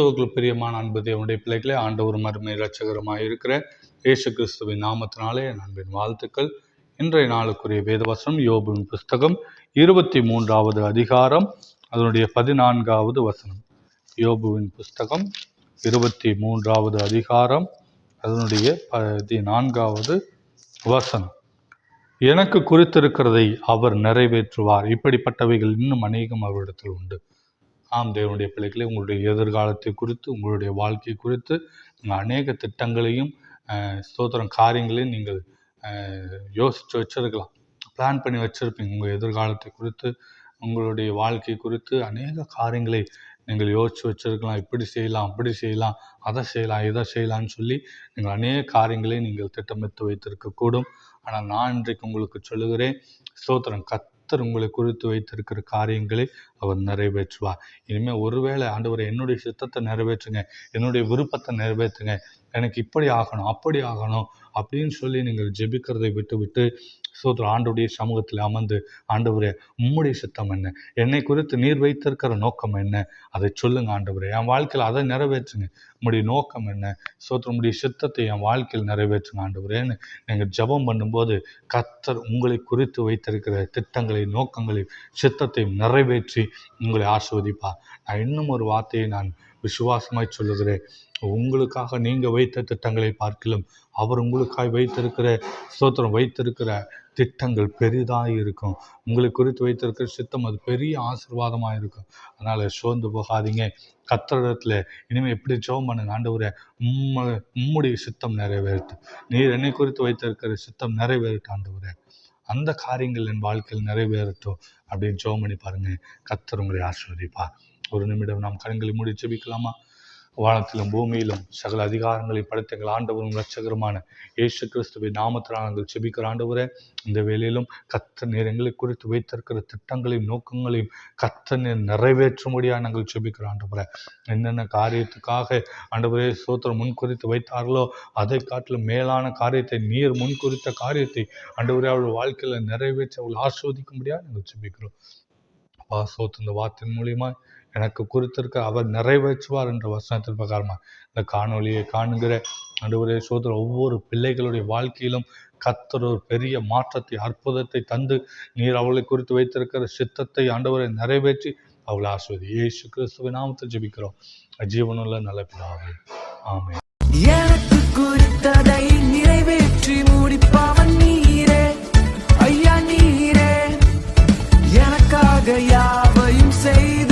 கிறிஸ்துவுக்குள் பிரியமான அன்பு தேவனுடைய பிள்ளைகளே ஆண்டவர் மருமை இரட்சகரமாக இருக்கிற இயேசு கிறிஸ்துவின் நாமத்தினாலே என் அன்பின் வாழ்த்துக்கள். இன்றைய நாளுக்குரிய வேதவசனம் யோபுவின் புஸ்தகம் இருபத்தி மூன்றாவது அதிகாரம் அதனுடைய பதினான்காவது வசனம். யோபுவின் புஸ்தகம் இருபத்தி மூன்றாவது அதிகாரம் அதனுடைய பதினான்காவது வசனம். எனக்கு குறித்திருக்கிறதை அவர் நிறைவேற்றுவார். இப்படிப்பட்டவைகள் இன்னும் அநேகம் அவரிடத்தில் உண்டு. ஆம் தேவனுடைய பிள்ளைகளை உங்களுடைய எதிர்காலத்தை குறித்து உங்களுடைய வாழ்க்கை குறித்து நீங்கள் அநேக திட்டங்களையும் ஸ்தோத்திரம் காரியங்களையும் நீங்கள் யோசித்து வச்சிருக்கலாம். பிளான் பண்ணி வச்சுருப்பீங்க. உங்கள் எதிர்காலத்தை குறித்து உங்களுடைய வாழ்க்கை குறித்து அநேக காரியங்களை நீங்கள் யோசித்து வச்சிருக்கலாம். இப்படி செய்யலாம் அப்படி செய்யலாம் அதை செய்யலாம் இதை செய்யலாம்னு சொல்லி நீங்கள் அநேக காரியங்களை நீங்கள் திட்டமிட்டு வைத்திருக்கக்கூடும். ஆனால் நான் இன்றைக்கு உங்களுக்கு சொல்லுகிறேன் ஸ்தோத்திரம் கத் கர்த்தர் உங்களை குறித்து வைத்திருக்கிற காரியங்களை அவர் நிறைவேற்றுவார். இனிமேல் ஒருவேளை ஆண்டவரை என்னுடைய சித்தத்தை நிறைவேற்றுங்க என்னுடைய விருப்பத்தை நிறைவேற்றுங்க எனக்கு இப்படி ஆகணும் அப்படி ஆகணும் அப்படின்னு சொல்லி நீங்கள் ஜெபிக்கிறதை விட்டு விட்டு சோதர ஆண்டுடைய சமூகத்தில் அமர்ந்து ஆண்டவரே உம்முடைய சித்தம் என்ன? என்னை குறித்து நீர் வைத்திருக்கிற நோக்கம் என்ன? அதை சொல்லுங்க ஆண்டவரே. என் வாழ்க்கையில் அதை நிறைவேற்றுங்க. உம்முடைய நோக்கம் என்ன? சோத்திரமுடைய சித்தத்தை என் வாழ்க்கையில் நிறைவேற்றுங்க ஆண்டவரேன்னு நீங்கள் ஜெபம் பண்ணும்போது கத்தர் உங்களை குறித்து வைத்திருக்கிற திட்டங்களை நோக்கங்களை சித்தத்தையும் நிறைவேற்றி உங்களை ஆஸ்வதிப்பார் நான் இன்னும் ஒரு வார்த்தையை நான் விசுவாசமாய் சொல்லுகிறேன். உங்களுக்காக நீங்கள் வைத்த திட்டங்களை பார்க்கலும் அவர் உங்களுக்காக வைத்திருக்கிற ஸ்தோத்திரம் வைத்திருக்கிற திட்டங்கள் பெரிதாக இருக்கும். உங்களை குறித்து வைத்திருக்கிற சித்தம் அது பெரிய ஆசீர்வாதமாக இருக்கும். அதனால் சோர்ந்து போகாதீங்க. கத்திரத்தில் இனிமேல் எப்படி ஜோம் பண்ணுங்க ஆண்டவரே உம்ம உம்முடைய சித்தம் நிறைவேறட்டும் நீர் என்னை குறித்து வைத்திருக்கிற சித்தம் நிறைவேறட்டும் ஆண்டவரே. அந்த காரியங்கள் என் வாழ்க்கையில் நிறைவேறட்டும் அப்படின்னு ஜோம் பண்ணி பாருங்கள் கத்தர் உங்களை ஒரு நிமிடம் நாம் கண்களை மூடி ஜெபிக்கலாமா? வானத்திலும் பூமியிலும் சகல அதிகாரங்களை படைத்த எங்கள் ஆண்டவரும் இரட்சகருமான இயேசு கிறிஸ்துவை நாமத்தினால் நாங்கள் செபிக்கிற ஆண்டவரே இந்த வேலையிலும் கத்த நீர் எங்களை குறித்து வைத்திருக்கிற திட்டங்களையும் நோக்கங்களையும் கத்த நீர் நிறைவேற்றும்படியாக நாங்கள் செபிக்கிற ஆண்டவரே என்னென்ன காரியத்துக்காக ஆண்டவரே சோத்திரம் முன் குறித்து வைத்தார்களோ அதை காட்டிலும் மேலான காரியத்தை நீர் முன் குறித்த காரியத்தை ஆண்டவரே அவள் வாழ்க்கையில் நிறைவேற்றி அவள் ஆஸ்வதிக்கும்படியாக நாங்கள் செபிக்கிறோம் அப்பா சோத்து இந்த வார்த்தையின் மூலியமாக எனக்கு குறித்திருக்க அவர் நிறைவேற்றுவார் என்ற வசனத்தின் பிரகாரமாக இந்த காணொலியை காணுகிற நடுவரே சோதர ஒவ்வொரு பிள்ளைகளுடைய வாழ்க்கையிலும் கத்தர் ஒரு பெரிய மாற்றத்தை அற்புதத்தை தந்து நீர் அவளை குறித்து வைத்திருக்கிற சித்தத்தை ஆண்டவரை நிறைவேற்றி அவளை ஆஸ்வதி ஏசு கிறிஸ்துவ நாமத்தில் ஜெபிக்கிறோம். ஜீவனுள்ள நல்ல பிதாவே. ஆமே எனக்கு குறித்ததை ganhava, eu sei